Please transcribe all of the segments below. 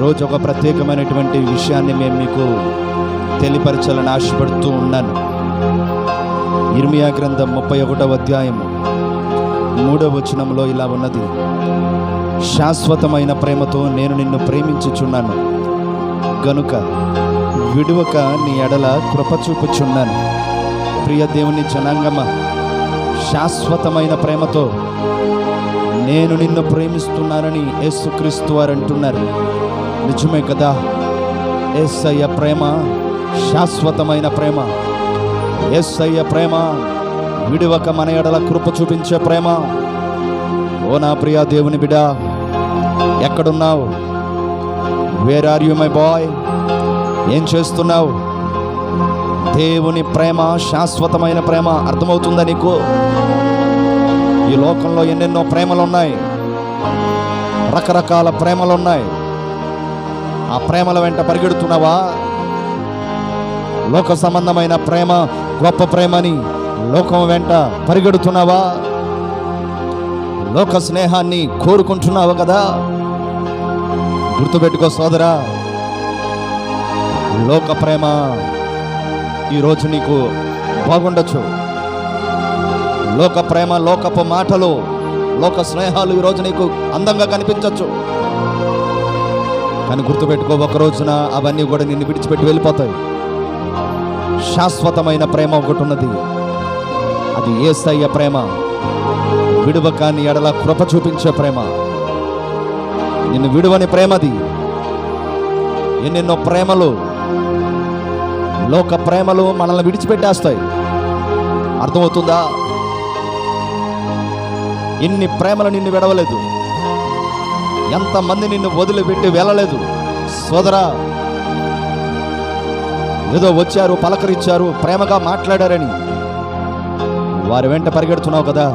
ఈరోజు ఒక ప్రత్యేకమైనటువంటి విషయాన్ని మేము మీకు తెలియపరచాలని ఆశపడుతూ ఉన్నాను. ఇర్మియా గ్రంథం ముప్పై ఒకటవ అధ్యాయము మూడవ వచనంలో ఇలా ఉన్నది. శాశ్వతమైన ప్రేమతో నేను నిన్ను ప్రేమించుచున్నాను. గనుక విడువక నీ ఎడల కృప చూపుచున్నాను. ప్రియ దేవుని జనాంగమ శాశ్వతమైన ప్రేమతో నేను నిన్ను ప్రేమిస్తున్నానని యేసుక్రీస్తు వారు అంటున్నారు. నిజమే కదా? ఏసయ్య ప్రేమ శాశ్వతమైన ప్రేమ. ఏసయ్య ప్రేమ విడివక మన ఎడల కృప చూపించే ప్రేమ. ఓ నా ప్రియా దేవుని బిడ ఎక్కడున్నావు? Where are you my boy ఏం చేస్తున్నావు? దేవుని ప్రేమ శాశ్వతమైన ప్రేమ అర్థమవుతుందా నీకు? ఈ లోకంలో ఎన్నెన్నో ప్రేమలు ఉన్నాయి రకరకాల ప్రేమలు ఉన్నాయి ఆ ప్రేమల వెంట పరిగెడుతున్నావా? లోక సంబంధమైన ప్రేమ గొప్ప ప్రేమని లోకం వెంట పరిగెడుతున్నావా? లోక స్నేహాన్ని కోరుకుంటున్నావు కదా? గుర్తుపెట్టుకో సోదరా లోక ప్రేమ ఈరోజు నీకు బాగుండొచ్చు. లోక ప్రేమ లోకపు మాటలు లోక స్నేహాలు ఈరోజు నీకు అందంగా కనిపించవచ్చు కానీ గుర్తుపెట్టుకో ఒక రోజున అవన్నీ కూడా నిన్ను విడిచిపెట్టి వెళ్ళిపోతాయి. శాశ్వతమైన ప్రేమ ఒకటి ఉన్నది. అది ఏసయ్య ప్రేమ. విడువకాన్ని ఎడల కృప చూపించే ప్రేమ. నిన్ను విడువని ప్రేమది ఎన్నెన్నో ప్రేమలు లోక ప్రేమలు మనల్ని విడిచిపెట్టేస్తాయి. అర్థమవుతుందా? ఎన్ని ప్రేమలు నిన్ను విడవలేదు. ఎంతమంది నిన్ను వదిలిపెట్టి వెళ్ళలేదు? సోదరా ఏదో వచ్చారు పలకరించారు ప్రేమగా మాట్లాడారని. వారి వెంట పరిగెడుతున్నావు కదా?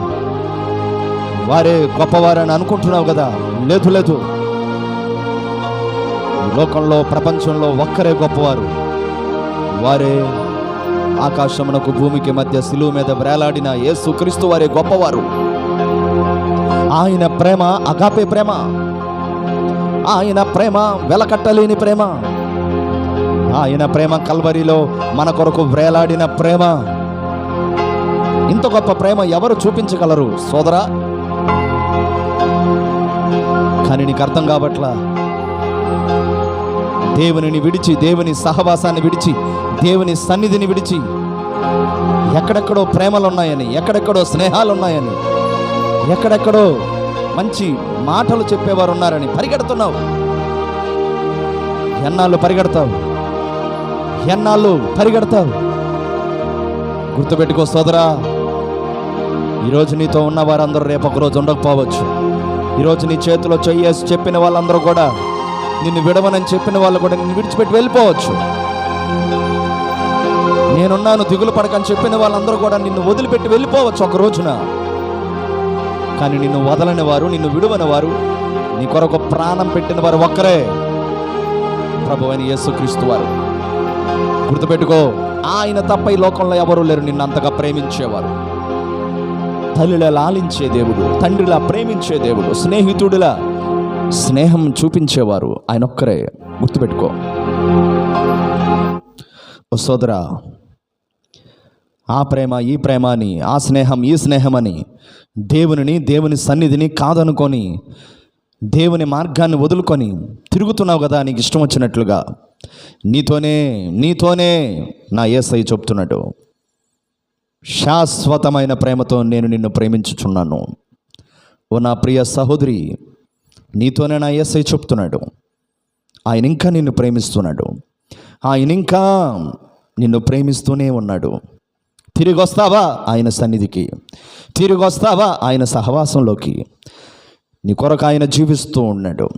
వారే గొప్పవారని అనుకుంటున్నావు కదా? లేదు లేదు. లోకంలో ప్రపంచంలో ఒక్కరే గొప్పవారు. వారే ఆకాశమునకు భూమికి మధ్య సిలువు మీద వేలాడిన యేసుక్రీస్తు వారే గొప్పవారు. ఆయన ప్రేమ అగాపే ప్రేమ. ఆయన ప్రేమ వెలకట్టలేని ప్రేమ. ఆయన ప్రేమ కల్వరిలో మన కొరకు వేలాడిన ప్రేమ. ఇంత గొప్ప ప్రేమ ఎవరు చూపించగలరు? సోదరా కానీ నీకు అర్థం కాబట్లా? దేవునిని విడిచి దేవుని సహవాసాన్ని విడిచి దేవుని సన్నిధిని విడిచి ఎక్కడెక్కడో ప్రేమలు ఉన్నాయని ఎక్కడెక్కడో స్నేహాలు ఉన్నాయని ఎక్కడెక్కడో మంచి మాటలు చెప్పేవారు ఉన్నారని పరిగెడుతున్నావు. ఎన్నాళ్ళు పరిగెడతావు? ఎన్నాళ్ళు పరిగెడతావు? గుర్తుపెట్టుకో సోదరా ఈరోజు నీతో ఉన్న వారందరూ రేపు ఒక రోజు ఉండకపోవచ్చు. ఈరోజు నీ చేతిలో చెయ్యేసి చెప్పిన వాళ్ళందరూ కూడా నిన్ను విడవనని చెప్పిన వాళ్ళు కూడా నిన్ను విడిచిపెట్టి వెళ్ళిపోవచ్చు. నేనున్నాను దిగులు పడకని చెప్పిన వాళ్ళందరూ కూడా నిన్ను వదిలిపెట్టి వెళ్ళిపోవచ్చు ఒక రోజున. కానీ నిన్ను వదలని వారు నిన్ను విడువని వారు నీ కొరకు ప్రాణం పెట్టిన వారు ఒక్కరే ప్రభు అని యేసుక్రీస్తు వారు. గుర్తుపెట్టుకో ఆయన తప్ప ఈ లోకంలో ఎవరు లేరు నిన్ను అంతగా ప్రేమించేవారు. తల్లిలా లాలించే దేవుడు తండ్రిలా ప్రేమించే దేవుడు స్నేహితుడిలా స్నేహం చూపించేవారు ఆయన ఒక్కరే. గుర్తుపెట్టుకో. సోదరా ఆ ప్రేమ ఈ ప్రేమ అని ఆ స్నేహం ఈ స్నేహం అని దేవునిని దేవుని సన్నిధిని కాదనుకొని దేవుని మార్గాన్ని వదులుకొని తిరుగుతున్నావు కదా నీకు ఇష్టం వచ్చినట్లుగా. నీతోనే నీతోనే నా ఏసై చెప్తున్నాడు. శాశ్వతమైన ప్రేమతో నేను నిన్ను ప్రేమించుచున్నాను. ఓ నా ప్రియ సహోదరి నీతోనే నా ఏసై చెప్తున్నాడు. ఆయన ఇంకా నిన్ను ప్రేమిస్తున్నాడు. ఆయన ఇంకా నిన్ను ప్రేమిస్తూనే ఉన్నాడు. తిరిగి వస్తావా ఆయన సన్నిధికి? తిరిగి వస్తావా ఆయన సహవాసంలోకి? నీ కొరకు ఆయన జీవిస్తూ ఉన్నాడు.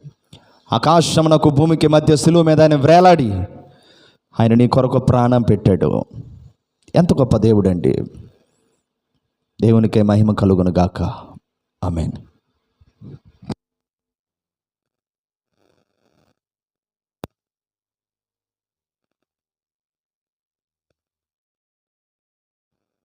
ఆకాశమునకు భూమికి మధ్య సులువు మీద ఆయన వేలాడి ఆయన నీ కొరకు ప్రాణం పెట్టాడు. ఎంత గొప్ప దేవుడండి. దేవునికే మహిమ కలుగును గాక ఆమెను.